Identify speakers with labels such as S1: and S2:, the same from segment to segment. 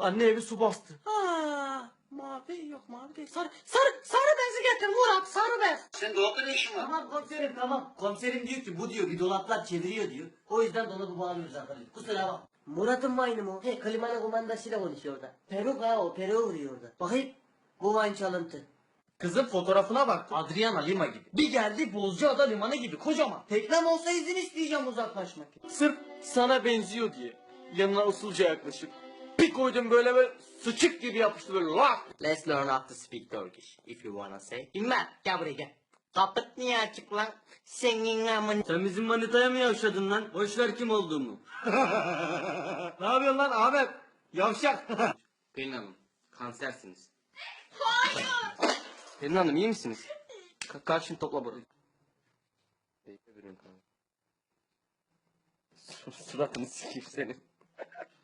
S1: Anne evi su bastı.
S2: Ha, mavi yok mavi değil. Sarı, sarı, sarı bezi getir Murat sarı bez.
S3: Sen dolapta ne işin var?
S1: Tamam komiserim tamam. Komiserim diyor ki bu diyor bir dolaplar çeviriyor diyor. O yüzden dolabı bağlıyoruz arkadaşlar. Kusura bak. Murat'ın mayını mı? He klimanın kumandasıyla konuşuyor orada. Peruk ha o peruğu vuruyor orada. Bakayım. Bu wine çalıntı.
S2: Kızın fotoğrafına baktım. Adriana Lima gibi. Bir geldi Bozcaada Limanı gibi kocaman.
S1: Teknem olsa izin isteyeceğim uzaklaşmak.
S2: Sırf sana benziyor diye. Yanına usulca yaklaşıp bir koydum böyle böyle sıçık gibi yapıştı böyle lak.
S3: Let's learn how to speak Turkish if you wanna say. Bilmem. Gel buraya gel. Kapıt niye açık lan? Senin amın.
S1: Sen bizim manitaya mı yavşadın lan? Boşver kim olduğumu.
S2: ne yapıyorsun lan Ahmet? Yavşak.
S3: Pelin Hanım. Kansersiniz.
S2: Pelin Hanım iyi misiniz? Ka karşını topla burayı. Suratını sikeyim senin.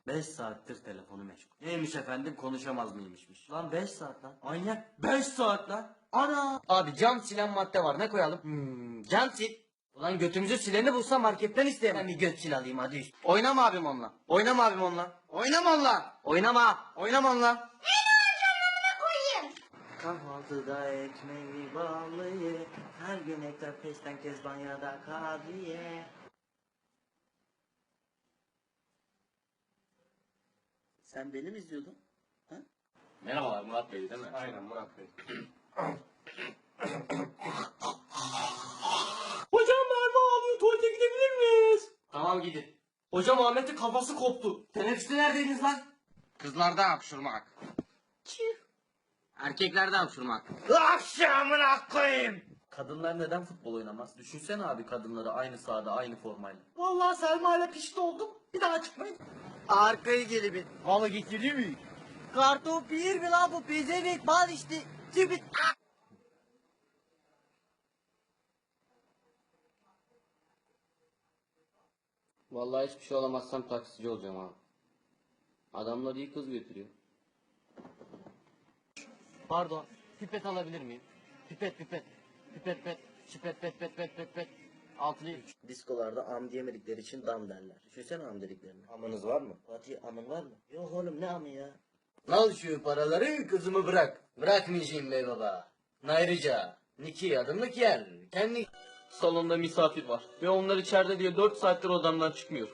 S1: 5 saattir telefonu meşgul. Neymiş efendim konuşamaz mıymışmış. Lan 5 saat lan. Manyak 5 saat lan. Ana.
S2: Abi cam silen madde var ne koyalım?
S1: Hmm, can sil.
S2: Ulan götümüzü sileni bulsa marketten isteyemem.
S1: Ben bir göt sil alayım hadi üst.
S2: Oynama abim onunla. Oynama abim onunla. Oynama onunla. Oynama. Oynama onunla.
S1: Kahvaltıda ekmeği bağlı ye. Her gün ekler peşten kezban ya da kadriye. Sen beni mi izliyordun?
S3: Merhabalar Murat Bey değil mi?
S2: Aynen Murat Bey. Hocam Merve ağlıyor tuvalete gidebilir miyiz?
S1: Tamam gidin.
S2: Hocam Ahmet'in kafası koptu.
S1: Teneffüste neredeydiniz lan?
S3: Kızlarda hapşurmak. Erkeklerde hapşurmak.
S2: Akşamına koyayım.
S1: Kadınlar neden futbol oynamaz? Düşünsene abi kadınları aynı sahada aynı formayla.
S2: Vallahi Selma ile pişti oldum. Bir daha çıkmayın.
S1: Arkayı gelip
S2: Valla getiriyor mu?
S1: Kartopu yer mi lan bu pezevenk bal işte. Cibit.
S3: Vallahi hiçbir şey olamazsam taksici olacağım abi. Adamlar iyi kız götürüyor.
S2: Pardon. Pipet alabilir miyim? Pipet pipet. Pipet pet. Pipet pet pet pet pet pet. Altılı
S1: Diskolarda am diyemedikleri için dam derler. Düşünsene am dediklerini. Amınız var mı? Fatih amın var mı? Yok oğlum ne amı ya? Al şu paraları kızımı bırak. Bırakmayacağım be baba. Ayrıca Niki adımlık yer. Kendi
S2: Salonda misafir var. Ve onlar içeride diye 4 saattir odamdan çıkmıyor.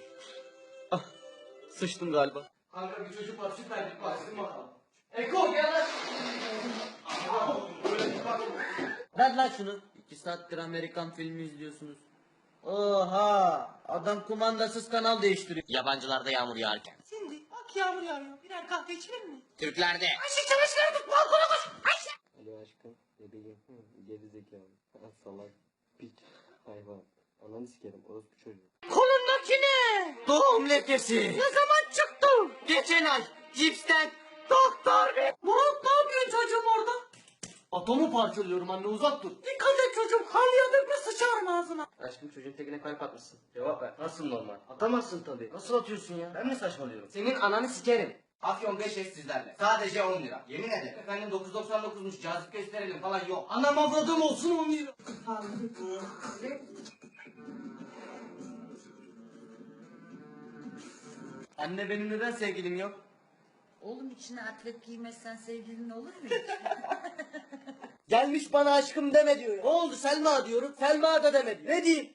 S2: Ah, sıçtım galiba. Kanka bir çocuk var süper bir baksın bakalım. Eko gel lan.
S1: Ver lan şunu. İki saattir Amerikan filmi izliyorsunuz. Oha! Adam kumandasız kanal değiştiriyor.
S3: Yabancılarda yağmur yağarken.
S2: Şimdi bak yağmur yağıyor. Birer kahve içelim mi?
S3: Türklerde.
S2: Ayşe çamaşırları tut balkona koş. Ayşe.
S4: Alo aşkım, bebeğim, geri zekalı, salak, piç, hayvan, ananı sikerim, orospu çocuğu.
S2: Kolundaki ne?
S1: Doğum lekesi.
S2: Ne zaman çıktı?
S1: Geçen ay cipsten
S2: Doktor bey. Murat ne yapıyor çocuğum orada?
S1: atomu parçalıyorum anne uzak dur.
S2: Dikkat çocuğum. Halyadır bir sıçarım ağzına.
S1: Aşkım çocuğun tekine kalp atmışsın. Cevap ver. Nasıl normal? Atamazsın tabii. Nasıl atıyorsun ya? Ben mi saçmalıyorum?
S3: Senin ananı sikerim. Afyon 5 es sizlerle. Sadece 10 lira. Yemin ederim. Efendim 9.99'muş cazip gösterelim falan yok.
S1: Anam avradım olsun o lira. Anne benim neden sevgilim yok?
S5: Oğlum içine atlet giymezsen sevgilin olur mu hiç?
S1: Gelmiş bana aşkım deme diyor. Ne oldu Selma diyorum. Selma da demedi. Ne diyeyim?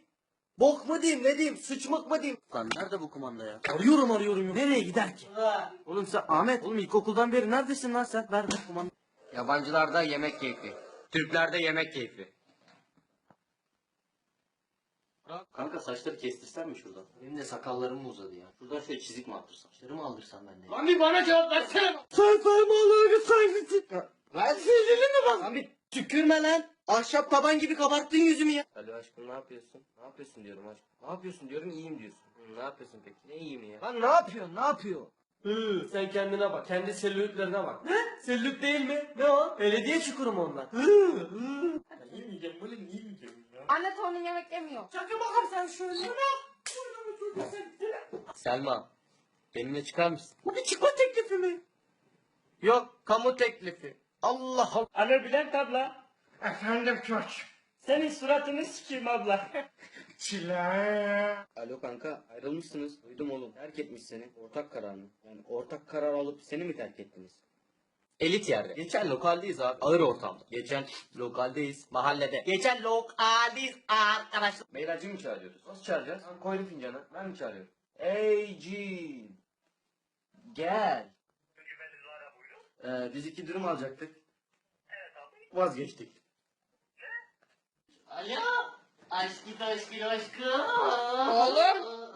S1: Bok mu diyeyim ne diyeyim? Sıçmak mı diyeyim? Lan nerede bu kumanda ya? Arıyorum arıyorum. Nereye gider ki? Oğlum sen Ahmet. Oğlum ilkokuldan beri neredesin lan sen? Ver ver kumanda.
S3: Yabancılarda yemek keyfi. Türklerde yemek keyfi.
S1: Kanka saçları kestirsen mi şuradan? Benim de sakallarım mı uzadı ya? Şuradan şöyle çizik mi attırsam? Saçlarımı aldırsam ben de.
S2: Lan bir bana cevap versene. Sen saymalığı gitsen
S1: Lan sevgilin mi bak? Lan bir tükürme lan. Ahşap taban gibi kabarttın yüzümü ya.
S4: Alo aşkım ne yapıyorsun? Ne yapıyorsun diyorum aşkım. Ne yapıyorsun diyorum iyiyim diyorsun. Hı, ne yapıyorsun peki? Ne iyiyim ya?
S1: Lan ne yapıyorsun? Ne yapıyor?
S2: Hı, sen kendine bak. Kendi selülitlerine bak. Ne? Selülit değil mi?
S1: Ne o? Belediye çukuru mu onlar?
S2: Yemeyeceğim böyle yemeyeceğim ya.
S5: Anne torunun yemek yemiyor.
S2: Çakın bakalım sen şöyle.
S1: Selma. Benimle çıkar mısın?
S2: Bu bir çıkma teklifi mi?
S1: Yok. Kamu teklifi. Allah Allah.
S2: Alo Bülent abla. Efendim koç. Senin suratını sikeyim abla.
S3: Alo kanka ayrılmışsınız. Duydum oğlum. Terk etmiş seni. Ortak karar mı? Yani ortak karar alıp seni mi terk ettiniz?
S1: Elit yerde. Geçen lokaldeyiz abi. Ağır ortamda. Geçen lokaldeyiz. Mahallede.
S5: Geçen lokaldeyiz arkadaşlar.
S1: Meyracı mı çağırıyoruz? Nasıl çağıracağız? Sen koydun fincanı. Ben mi çağırıyorum? Ey cin. Gel. Ee, biz iki dürüm alacaktık. Evet abi. Vazgeçtik.
S5: Alo. Aşkı aşkı aşkı.
S1: Oğlum.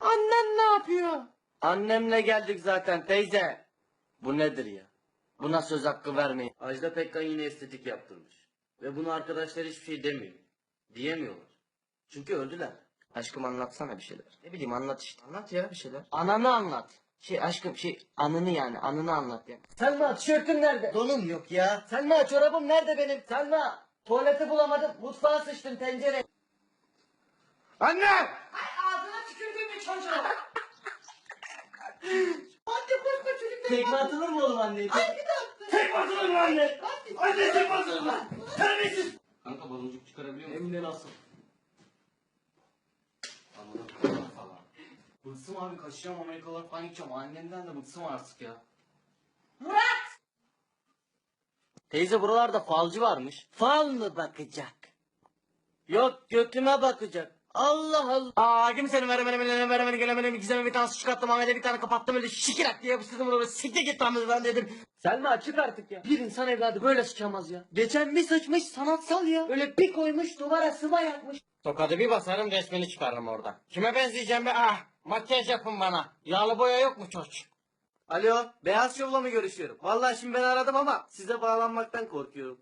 S1: Annen ne yapıyor? Annemle geldik zaten teyze. Bu nedir ya? Buna söz hakkı vermeyin. Ajda Pekkan yine estetik yaptırmış. Ve bunu arkadaşlar hiçbir şey demiyor. Diyemiyorlar. Çünkü öldüler. Aşkım anlatsana bir şeyler. Ne bileyim anlat işte. Anlat ya bir şeyler. Ananı anlat. Şey aşkım şey anını yani anını anlat ya. Selma tişörtüm nerede?
S3: Donum yok ya.
S1: Selma çorabım nerede benim? Selma tuvaleti bulamadım mutfağa sıçtım tencere. Anne!
S6: Ağzına tükürdüğüm bir çocuğu.
S1: Tekme atılır mı oğlum anneye? Tekme atılır mı anne? Anne tekme atılır mı? Terbiyesiz! Kanka baloncuk çıkarabiliyor musun? Hem de nasıl? Bıksım abi kaçacağım Amerikalar falan gideceğim. Annemden de bıksım artık ya.
S6: Murat!
S1: Teyze buralarda falcı varmış. Fal mı bakacak? Yok götüme bakacak. Allah Allah. Aa kim seni veremene veremene veremene gelemene gizeme bir tane çıkarttım Ahmet'e bir tane kapattım öyle şikirak diye yapıştırdım bunu böyle siktir git lan ben dedim. Selma açık artık ya. Bir insan evladı böyle sıçamaz ya. Geçen bir sıçmış sanatsal ya. Öyle bir koymuş duvara sıva yapmış.
S5: Tokadı bir basarım resmini çıkarırım orada. Kime benzeyeceğim be ah. Makyaj yapın bana. Yağlı boya yok mu çocuk?
S1: Alo Beyaz Şov'la mı görüşüyorum? Vallahi şimdi ben aradım ama size bağlanmaktan korkuyorum.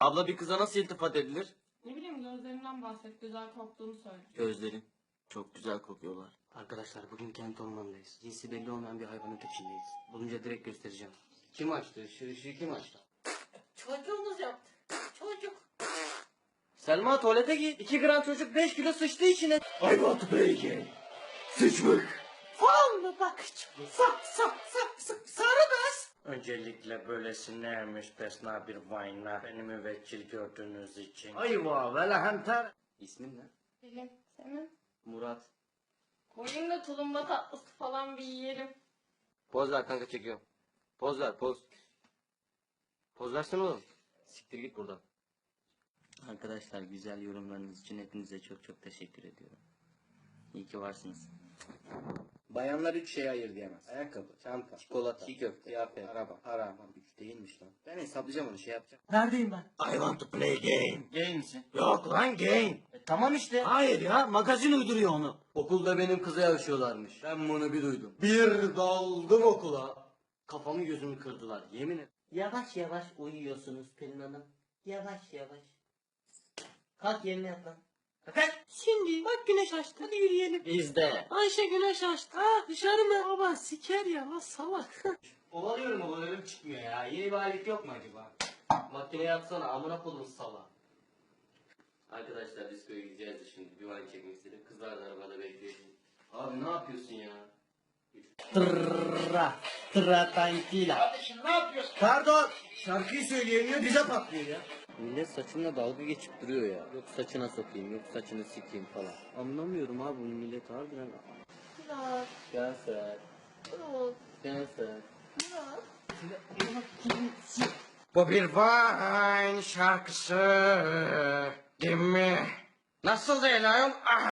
S1: Abla bir kıza nasıl iltifat edilir?
S2: Ne bileyim gözlerinden bahset. Güzel koktuğunu söyle.
S1: Gözlerin çok güzel kokuyorlar. Arkadaşlar bugün kent ormanındayız. Cinsi belli olmayan bir hayvanın peşindeyiz. Bulunca direkt göstereceğim. Kim açtı? Işığı, ışığı kim açtı?
S6: Çocuğumuz yaptı. Çocuk.
S1: Selma tuvalete git. 2 gram çocuk 5 kilo sıçtı içine. I want to play again. Sıçmak.
S6: Fal mı bakacağım? Sak sak sak sak. Sarı bez.
S5: Öncelikle böylesine ermiş pesna bir vayna. Beni müvekkil gördüğünüz için.
S1: Ayva ve lehenter. İsmin ne?
S2: Pelin senin.
S1: Murat.
S2: Koyun da tulumba tatlısı falan bir yiyelim.
S1: Poz ver kanka çekiyorum. Poz ver poz. Poz versene oğlum. Siktir git buradan. Arkadaşlar güzel yorumlarınız için hepinize çok çok teşekkür ediyorum. İyi ki varsınız.
S3: Bayanlar üç şeye ayır diyemez. Ayakkabı, çanta, çikolata, çiğ köfte, kıyafet, araba, para. Lan üç değilmiş lan. Ben hesaplayacağım onu şey yapacağım.
S1: Neredeyim ben?
S5: I want to play game.
S1: Gay misin?
S5: Yok lan game.
S1: E, tamam işte.
S5: Hayır ya magazin uyduruyor onu.
S1: Okulda benim kıza yaşıyorlarmış. Ben bunu bir duydum. Bir daldım okula. Kafamı gözümü kırdılar. Yemin et.
S5: Yavaş yavaş uyuyorsunuz Pelin Hanım. Yavaş yavaş. Kalk yerine yat lan. Kalk.
S2: Şimdi bak güneş açtı. Hadi yürüyelim.
S1: Bizde.
S2: Ayşe güneş açtı. Ha dışarı mı? Baba siker ya lan salak.
S1: Ovalıyorum ovalıyorum çıkmıyor ya. Yeni bir alet yok mu acaba? Makineye atsana amına kodum sala. Arkadaşlar diskoya gideceğiz de şimdi bir wine çekmek istedim. Kızlar da arabada bekliyor. Abi ne yapıyorsun ya?
S5: Tırra. Tırra tankila.
S1: Pardon. Şarkıyı söyleyemiyor bize patlıyor ya. Millet saçımla dalga geçip duruyor ya. Yok saçına sokayım, yok saçını sikeyim falan. Anlamıyorum abi bunu millet harbiden.
S2: Murat.
S1: Canser,
S2: Murat.
S1: canser.
S5: Bu bir wine şarkısı. Değil mi? Nasıl değil ayol? Ah!